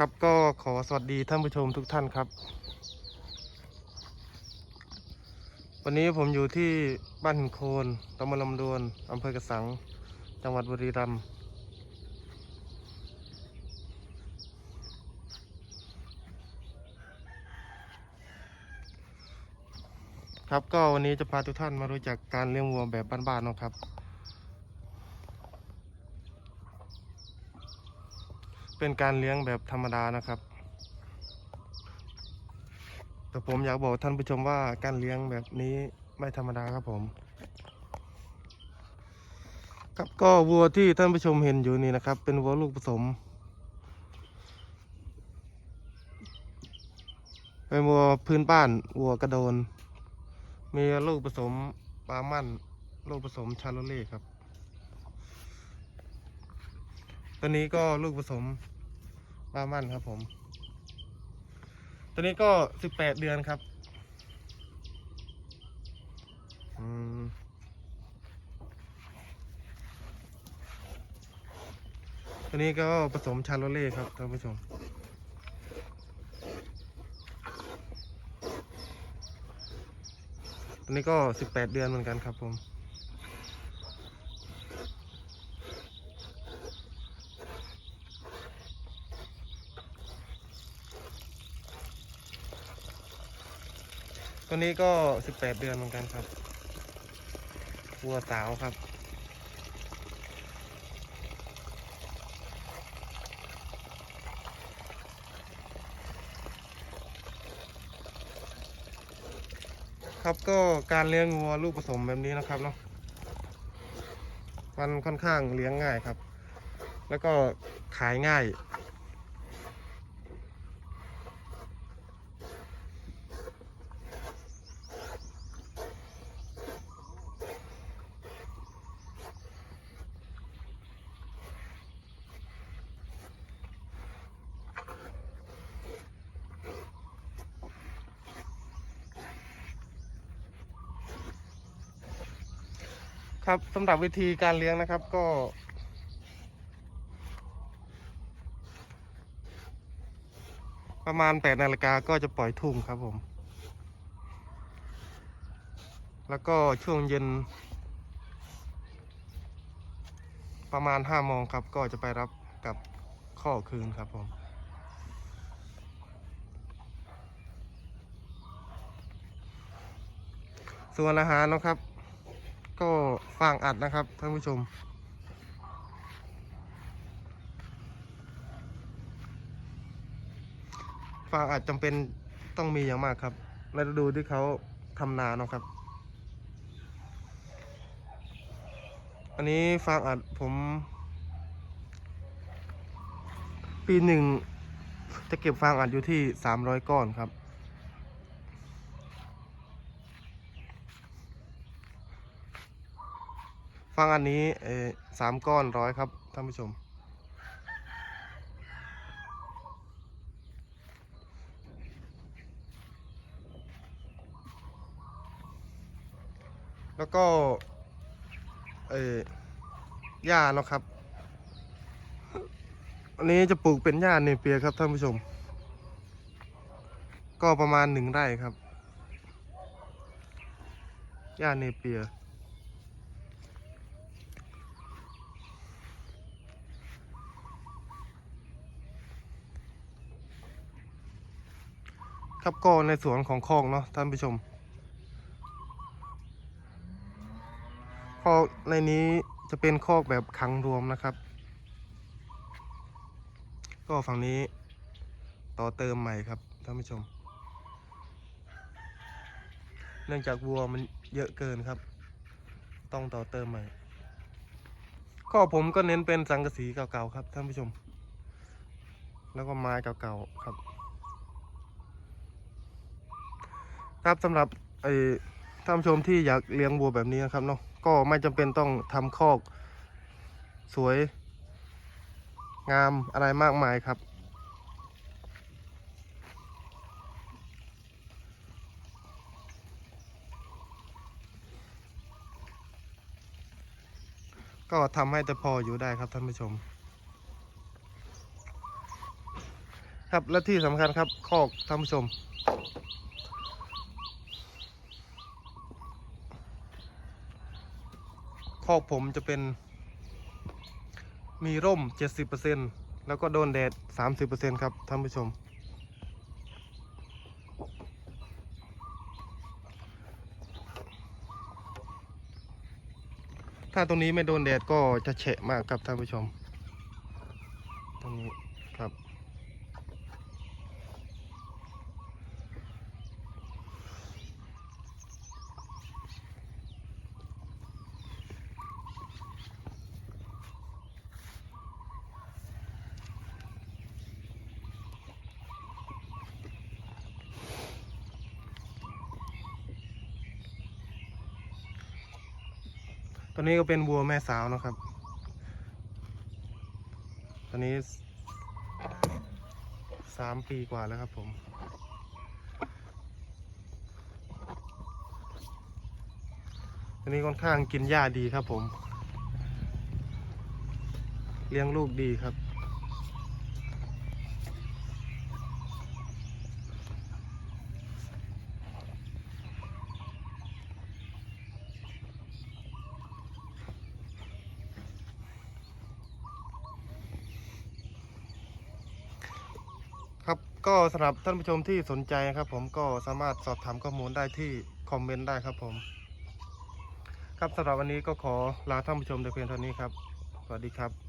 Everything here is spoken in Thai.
ครับก็ขอสวัสดีท่านผู้ชมทุกท่านครับ วันนี้ผมอยู่ที่บ้านหินโคนตำบลลำดวนอำเภอกระสัง จังหวัดบุรีรัมย์ครับก็วันนี้จะพาทุกท่านมารู้จักการเลี้ยงวัวแบบบ้านๆนะครับ เป็นการเลี้ยงแบบธรรมดานะครับ แต่ผมอยากบอกท่านผู้ชมว่าการเลี้ยงแบบนี้ไม่ธรรมดาครับผม ครับก็วัวที่ท่านผู้ชมเห็นอยู่นี่นะครับ เป็นวัวลูกผสม เป็นวัวพื้นบ้านวัวกระโดน มีลูกผสมปลามั่นลูกผสมชาโลเล่ครับตัวนี้ก็ลูกผสม ปลามั่นครับผม ตัวนี้ก็สิบแปดเดือนครับอตัวนี้ก็ผสมชาโลเล่ครับท่านผู้ชมตัวนี้ก็สิบแปดเดือนเหมือนกันครับผม ตัวนี้ก็สิบแปดเดือนเหมือนกันครับวัวสาวครับ ครับก็การเลี้ยงวัวลูกผสมแบบนี้นะครับเนาะมันค่อนข้างเลี้ยงง่ายครับ แล้วก็ขายง่าย ครับสำหรับวิธีการเลี้ยงนะครับก็ ประมาณ8นาฬิกาก็จะปล่อยทุ่งครับผม แล้วก็ช่วงเย็น ประมาณ5โมงครับ ก็จะไปรับกับข้อคืนครับผมส่วนอาหารนะครับ ก็ ฟางอัดนะครับท่านผู้ชม ฟางอัดจำเป็นต้องมีอย่างมากครับในฤดูที่เขาทำนาเนาะครับ อันนี้ฟางอัดผม ปีหนึ่งจะเก็บฟางอัดอยู่ที่สามร้อยก้อนครับ ฟังอันนี้เอสามก้อนร้อยครับท่านผู้ชม แล้วก็เออหญ้าเนาะครับ อันนี้จะปลูกเป็นหญ้าเนเปียครับท่านผู้ชม ก็ประมาณหนึ่งไร่ครับหญ้าเนเปีย ครับก็ในสวนของคอกเนาะท่านผู้ชมคอกในนี้จะเป็นคอกแบบขังรวมนะครับ ก็ฝั่งนี้ต่อเติมใหม่ครับท่านผู้ชม เนื่องจากวัวมันเยอะเกินครับ ต้องต่อเติมใหม่ก็ผมก็เน้นเป็นสังกะสีเก่าๆครับท่านผู้ชม แล้วก็ไม้เก่าๆครับ ครับสำหรับไอ้ท่านชมที่อยากเลี้ยงวัวแบบนี้นะครับเนาะก็ไม่จำเป็นต้องทำคอก สวย งามอะไรมากมายครับ ก็ทำให้แต่พออยู่ได้ครับท่านผู้ชม ครับและที่สำคัญครับคอกท่านผู้ชม คอกผมจะเป็น มีร่ม 70%แล้วก็โดนแดด 30%ครับท่านผู้ชม ถ้าตรงนี้ไม่โดนแดดก็จะเฉะมากครับท่านผู้ชม ตรงนี้ครับ ตัวนี้ก็เป็นวัวแม่สาวนะครับตอนนี้สามปีกว่าแล้วครับผมตัวนี้ค่อนข้างกินหญ้าดีครับผม เลี้ยงลูกดีครับครับ ก็สำหรับท่านผู้ชมที่สนใจนะครับ ผมก็สามารถสอบถามข้อมูลได้ที่คอมเมนต์ได้ครับผม ครับสำหรับวันนี้ก็ขอลาท่านผู้ชมแต่เพียงเท่านี้ครับ สวัสดีครับ